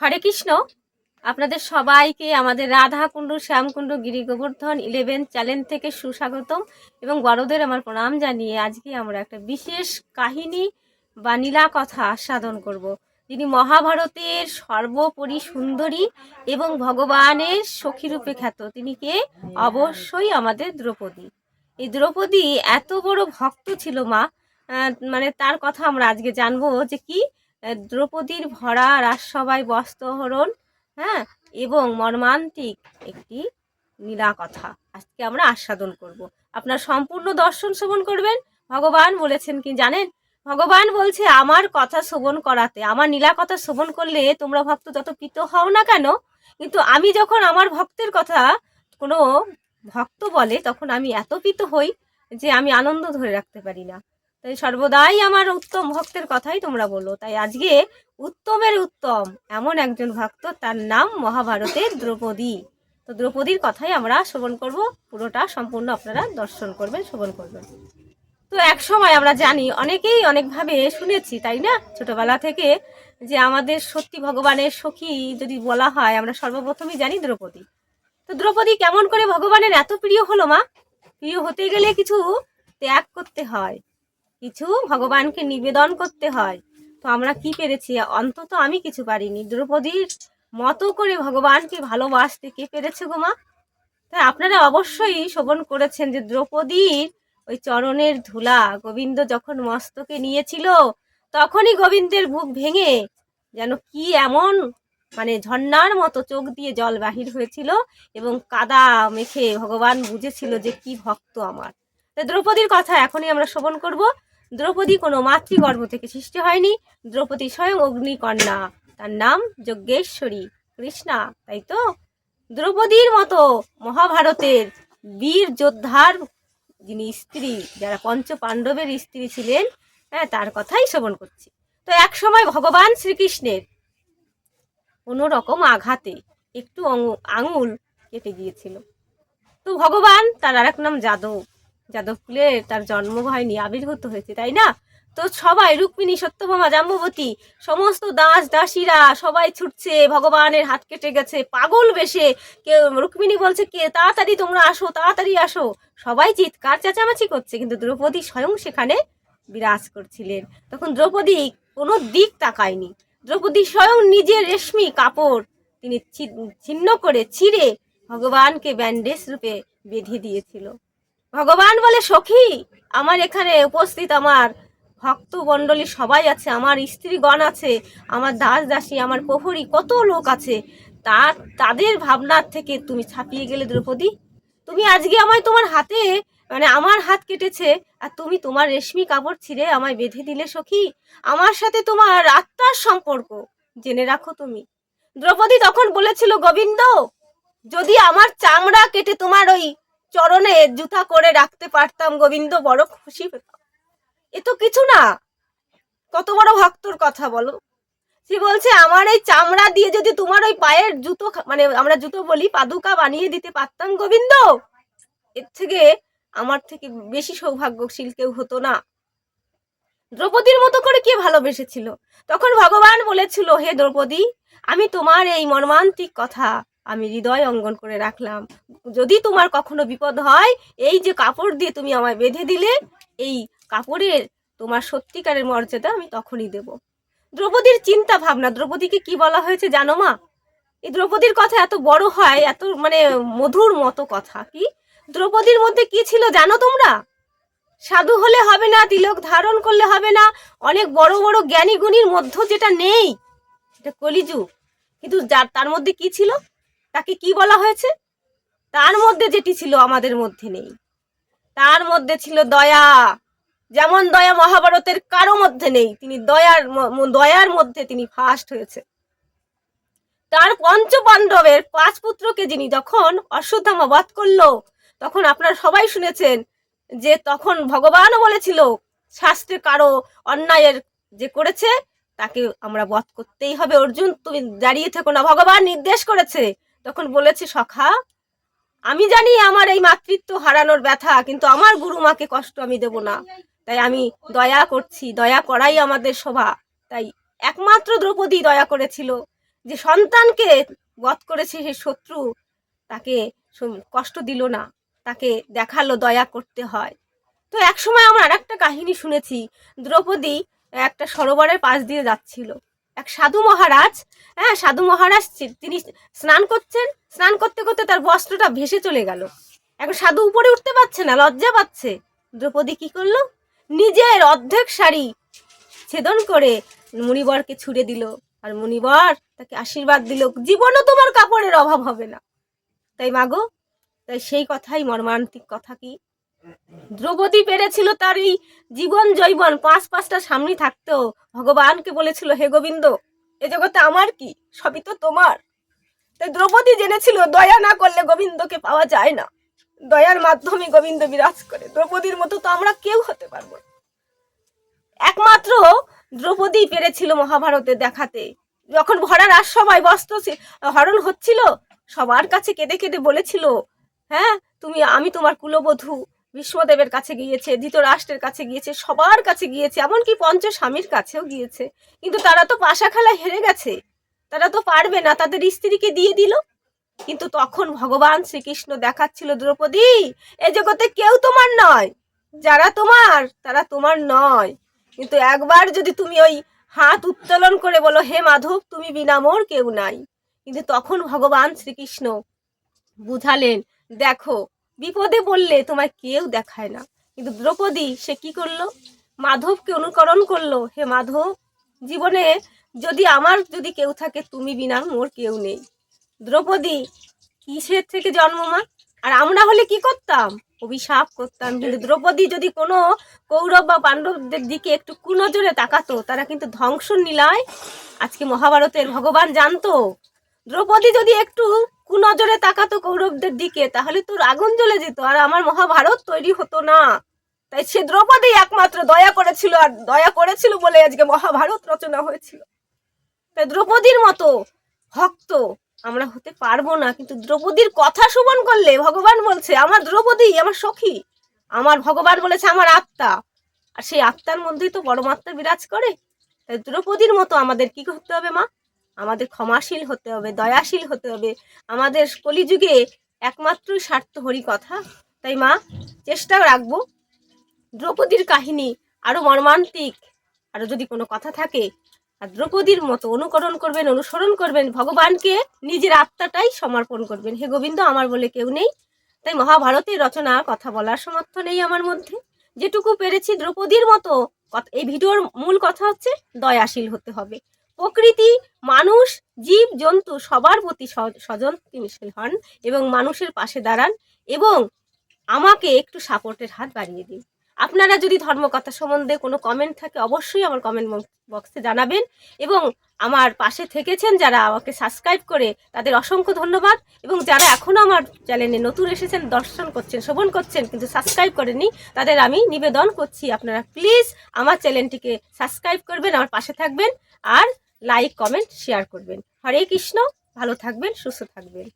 হরে কৃষ্ণ। আপনাদের সবাইকে আমাদের রাধা রাধাকুণ্ড, শ্যামকুণ্ড গিরি গোবর্ধন ইলেভেন চ্যানেল থেকে সুস্বাগতম এবং বড়দের আমার প্রণাম জানিয়ে আজকে আমরা একটা বিশেষ কাহিনী বা নীলা কথা আস্বাদন করব। যিনি মহাভারতের সর্বোপরি সুন্দরী এবং ভগবানের সখীরূপে খ্যাত। তিনি কে? অবশ্যই আমাদের দ্রৌপদী। এই দ্রৌপদী এত বড় ভক্ত ছিল মা। মানে তার কথা আমরা আজকে জানব যে কি দ্রৌপদীর ভরা রাজসভায় বস্ত্রহরণ হ্যাঁ এবং মর্মান্তিক একটি নীলা কথা আজকে আমরা আস্বাদন করব। আপনার সম্পূর্ণ দর্শন শ্রবণ করবেন। ভগবান বলেছেন কি জানেন? ভগবান বলছে, আমার কথা শ্রবণ করাতে, আমার নীলা কথা শ্রবণ করলে তোমরা ভক্ত যত পিত হও না কেন, কিন্তু আমি যখন আমার ভক্তের কথা কোনো ভক্ত বলে, তখন আমি এত পিত হই যে আমি আনন্দ ধরে রাখতে পারি না। সর্বদাই আমার উত্তম ভক্তের কথাই তোমরা বলো। তাই আজকে উত্তমের উত্তম এমন একজন ভক্ত, তার নাম মহাভারতের দ্রৌপদী। তো দ্রৌপদীর কথাই আমরা শ্রবণ করব, পুরোটা সম্পূর্ণ আপনারা দর্শন করবেন, শ্রবণ করবেন। তো এক সময় আমরা জানি, অনেকেই অনেকভাবে শুনেছি, তাই না? ছোটবেলা থেকে যে আমাদের সত্যি ভগবানের সখী যদি বলা হয়, আমরা সর্বপ্রথমই জানি দ্রৌপদী। তো দ্রৌপদী কেমন করে ভগবানের এত প্রিয় হলো মা? প্রিয় হতে গেলে কিছু ত্যাগ করতে হয়। কিছু ভগবানকে নিবেদন করতে হয়। তো আমরা কি পেরেছি? অন্তত আমি কিছু পারিনি। দ্রৌপদীর মতো করে ভগবানকে ভালোবাসতে কে পেরেছে গো মা? তাই আপনারা অবশ্যই শোভন করেছেন যে দ্রৌপদীর ওই চরণের ধুলা গোবিন্দ যখন মস্তকে নিয়েছিল, তখনই গোবিন্দের বুক ভেঙে যেন কি এমন মানে ঝর্ণার মতো চোখ দিয়ে জল বাহির হয়েছিল এবং কাদা মেখে ভগবান বুঝেছিল যে কি ভক্ত আমার। তাই দ্রৌপদীর কথা এখনই আমরা শ্রবণ করব। দ্রৌপদী কোনো মাতৃগর্ভ থেকে সৃষ্টি হয়নি। দ্রৌপদী স্বয়ং অগ্নিকন্যা। তার নাম যজ্ঞেশ্বরী। কৃষ্ণা, তাই তো? দ্রৌপদীর মতো মহাভারতের বীর যোদ্ধার যিনি স্ত্রী, যারা পঞ্চ পাণ্ডবের স্ত্রী ছিলেন হ্যাঁ তার কথাই শ্রবণ করছি। তো এক সময় ভগবান শ্রীকৃষ্ণের কোনো রকম আঘাতে একটু আঙুল কেটে গিয়েছিল। তো ভগবান তার আর এক নাম যাদব। যাদব তার জন্ম হয়নি, আবির্ভূত হয়েছে, তাই না? তো সবাই, রুক্মিণী, সত্যভামা, জাম্ববতী, সমস্ত দাস, দাসীরা সবাই ছুটছে, ভগবানের হাত কেটে গেছে, পাগল বেশে। কেউ, রুক্মিণী বলছে, কে, তাড়াতাড়ি তোমরা আসো, তাড়াতাড়ি আসো। সবাই চিৎকার, চেঁচামেচি করছে, কিন্তু দ্রৌপদী স্বয়ং সেখানে বিরাজ করছিলেন। তখন দ্রৌপদী কোনো দিক তাকায়নি। দ্রৌপদী স্বয়ং নিজের রেশমি কাপড় তিনি ছিন্ন করে ছিঁড়ে ভগবানকে ব্যান্ডেজ রূপে বেঁধে দিয়েছিল। ভগবান বলে সখী? আমার এখানে উপস্থিত আমার ভক্ত মণ্ডলী সবাই আছে, আমার স্ত্রীগণ আছে, আমার দাস দাসী আমার প্রহরী, কত লোক আছে। তার তাদের ভাবনার থেকে তুমি ছাপিয়ে গেলে দ্রৌপদী। তুমি আজকে আমায় তোমার হাতে মানে আমার হাত কেটেছে, আর তুমি তোমার রেশমি কাপড় ছিঁড়ে আমায় বেঁধে দিলে সখী। আমার সাথে তোমার আত্মার সম্পর্ক, জেনে রাখো তুমি। দ্রৌপদী তখন বলেছিল, গোবিন্দ, যদি আমার চামড়া কেটে তোমার ওই চরণে জুতা করে রাখতে পারতাম, গোবিন্দ বড় খুশি পেতাম এ তো কিছু না। কত বড় ভক্তর কথা বলো। সে বলছে, আমার এই চামড়া দিয়ে যদি তোমার ওই পায়ের জুতো মানে আমরা জুতো বলি, পাদুকা বানিয়ে দিতে পারতাম, গোবিন্দ? এর থেকে আমার থেকে বেশি সৌভাগ্যশীল কেউ হতো না। দ্রৌপদীর মতো করে কে ভালোবেসেছিল? তখন ভগবান বলেছিল, হে দ্রৌপদী, আমি তোমার এই মর্মান্তিক কথা আমি হৃদয় অঙ্গন করে রাখলাম। যদি তোমার কখনো বিপদ হয়, এই যে কাপড় দিয়ে তুমি আমায় বেঁধে দিলে, এই কাপড়ের তোমার সত্যিকারের মর্যাদা আমি তখনই দেব। দ্রৌপদীর চিন্তা ভাবনা, দ্রৌপদীকে কি বলা হয়েছে জানো মা? এই দ্রৌপদীর কথা এত বড় হয়, এত মানে মধুর মতো কথা কি? দ্রৌপদীর মধ্যে কি ছিল জানো তোমরা? সাধু হলে হবে না, তিলক ধারণ করলে হবে না, অনেক বড় বড় জ্ঞানী গুণীর মধ্যে যেটা নেই এটা কলিযুগ। কিন্তু যার, তার মধ্যে কি ছিল? তাকে কি বলা হয়েছে? তার মধ্যে যেটি ছিল আমাদের মধ্যে নেই। তার মধ্যে ছিল দয়া। যেমন দয়া মহাভারতের কারও মধ্যে নেই, তিনি দয়ার দয়ার মধ্যে তিনি ফার্স্ট হয়েছে। তার পঞ্চ পাণ্ডবের পাঁচ পুত্রকে যিনি যখন অশ্বত্থামা বধ করল, তখন আপনারা সবাই শুনেছেন যে তখন ভগবানও বলেছিল, শাস্ত্রে কারও অন্যায়ের যে করেছে, তাকে আমরা বধ করতেই হবে। অর্জুন, তুমি দাঁড়িয়ে থেকো না। ভগবান নির্দেশ করেছে তখন বলেছে, সখা, আমি জানি আমার এই মাতৃত্ব হারানোর ব্যথা, কিন্তু আমার গুরু মাকে কষ্ট আমি দেব না। তাই আমি দয়া করছি, দয়া করাই আমাদের শোভা। তাই একমাত্র দ্রৌপদী দয়া করেছিল যে সন্তানকে বধ করেছে সে শত্রু, তাকে কষ্ট দিল না, তাকে দেখাল দয়া করতে হয়। তো একসময় আমরা আর একটা কাহিনী শুনেছি, দ্রৌপদী একটা সরোবরের পাশ দিয়ে যাচ্ছিল। এক সাধু মহারাজ হ্যাঁ সাধু মহারাজ তিনি স্নান করছেন, স্নান করতে করতে তার বস্ত্রটা ভেসে চলে গেল। এখন সাধু উপরে উঠতে পারছে না, লজ্জা পাচ্ছে। দ্রৌপদী কি করল? নিজের অর্ধেক শাড়ি ছেদন করে মুনিবরকে ছুড়ে দিল। আর মুনিবর তাকে আশীর্বাদ দিল, জীবনও তোমার কাপড়ের অভাব হবে না। তাই মাগো, তাই সেই কথাই মর্মান্তিক কথা কি? দ্রৌপদী পেরেছিল তার এই জীবন জৈবন, পাঁচ পাঁচটা সামনে থাকতেও। ভগবানকে বলেছিল, হে গোবিন্দ, এ জগতে আমার কি? সবই তো তোমার। তাই দ্রৌপদী জেনেছিল, দয়া না করলে গোবিন্দকে পাওয়া যায় না। দয়ার মাধ্যমে গোবিন্দ বিরাজ করে। দ্রৌপদীর মতো তো আমরা কেউ হতে পারব একমাত্র দ্রৌপদী পেরেছিল মহাভারতে দেখাতে। যখন ভরা সবাই বস্ত্র হরণ হচ্ছিল, সবার কাছে কেঁদে কেঁদে বলেছিল হ্যাঁ তুমি, আমি তোমার কুলবধূ। ভীষ্মদেবের কাছে গিয়েছে, ধৃতরাষ্ট্রের কাছে গিয়েছে, সবার কাছে গিয়েছে, এমনকি পঞ্চস্বামীর কাছেও গিয়েছে। কিন্তু তারা তো পাশা খেলা হেরে গেছে। তারা তো পারবে না, তাদের স্ত্রীকে দিয়ে দিল। কিন্তু তখন ভগবান শ্রীকৃষ্ণ দেখাচ্ছিল, দ্রৌপদী, এ জগতে কেউ তোমার নয়। যারা তোমার, তারা তোমার নয়। কিন্তু একবার যদি তুমি ওই হাত উত্তোলন করে বলো, হে মাধব, তুমি বিনা মোর কেউ নাই। কিন্তু তখন ভগবান শ্রীকৃষ্ণ বুঝালেন, দেখো বিপদে পড়লে তোমায় কেউ দেখায় না। কিন্তু দ্রৌপদী, সে কি করল? মাধবকে অনুকরণ করল। হে মাধব, জীবনে যদি আমার যদি কেউ থাকে, তুমি বিনা মোর কেউ নেই। দ্রৌপদী, কিসের থেকে জন্ম মা? আর আমরা হলে কি করতাম? অভিশাপ করতাম। কিন্তু দ্রৌপদী যদি কোনো কৌরব বা পাণ্ডবদের দিকে একটু কুনজরে তাকাতো, তারা কিন্তু ধ্বংস নিলায় আজকে মহাভারতের ভগবান জানতো। দ্রৌপদী যদি একটু কুনজরে তাকাতো কৌরবদের দিকে, তাহলে তোর আগুন জ্বলে যেত, আর আমার মহাভারত তৈরি হতো না। তাই সে দ্রৌপদী একমাত্র দয়া করেছিল, আর দয়া করেছিল বলে আজকে মহাভারত রচনা হয়েছিল। তাই দ্রৌপদীর মতো ভক্ত আমরা হতে পারব না, কিন্তু দ্রৌপদীর কথা শ্রবণ করলে ভগবান বলছে, আমার দ্রৌপদী, আমার সখী, আমার ভগবান বলেছে আমার আত্মা। আর সেই আত্মার মধ্যেই তো পরমাত্মা বিরাজ করে। তাই দ্রৌপদীর মতো আমাদের কি করতে হবে মা? আমাদের ক্ষমাশীল হতে হবে, দয়াশীল হতে হবে। আমাদের কলিযুগে একমাত্রই স্বার্থ হরি কথা। তাই মা চেষ্টা রাখব। দ্রৌপদীর কাহিনী আরও মর্মান্তিক, আরও যদি কোনো কথা থাকে, আর দ্রৌপদীর মতো অনুকরণ করবেন, অনুসরণ করবেন, ভগবানকে নিজের আত্মাটাই সমর্পণ করবেন। হে গোবিন্দ, আমার বলে কেউ নেই। তাই মহাভারতের রচনা, কথা বলার সমর্থ নেই আমার মধ্যে। যেটুকু পেরেছি দ্রৌপদীর মতো, এই ভিডিওর মূল কথা হচ্ছে, দয়াশীল হতে হবে। প্রকৃতি, মানুষ, জীব, জন্তু সবার প্রতি স- সজনশীল হন এবং মানুষের পাশে দাঁড়ান এবং আমাকে একটু সাপোর্টের হাত বাড়িয়ে দিন। আপনারা যদি ধর্মকথা সম্বন্ধে কোনো কমেন্ট থাকে, অবশ্যই আমার কমেন্ট বক্সে জানাবেন এবং আমার পাশে থেকেছেন যারা আমাকে সাবস্ক্রাইব করে, তাদের অসংখ্য ধন্যবাদ এবং যারা এখনও আমার চ্যানেলে নতুন এসেছেন, দর্শন করছেন, শ্রবণ করছেন কিন্তু সাবস্ক্রাইব করেনি তাদের আমি নিবেদন করছি। আপনারা প্লিজ আমার চ্যানেলটিকে সাবস্ক্রাইব করবেন, আমার পাশে থাকবেন আর লাইক কমেন্ট শেয়ার করবেন। হরে কৃষ্ণ ভালো থাকবেন সুস্থ থাকবেন।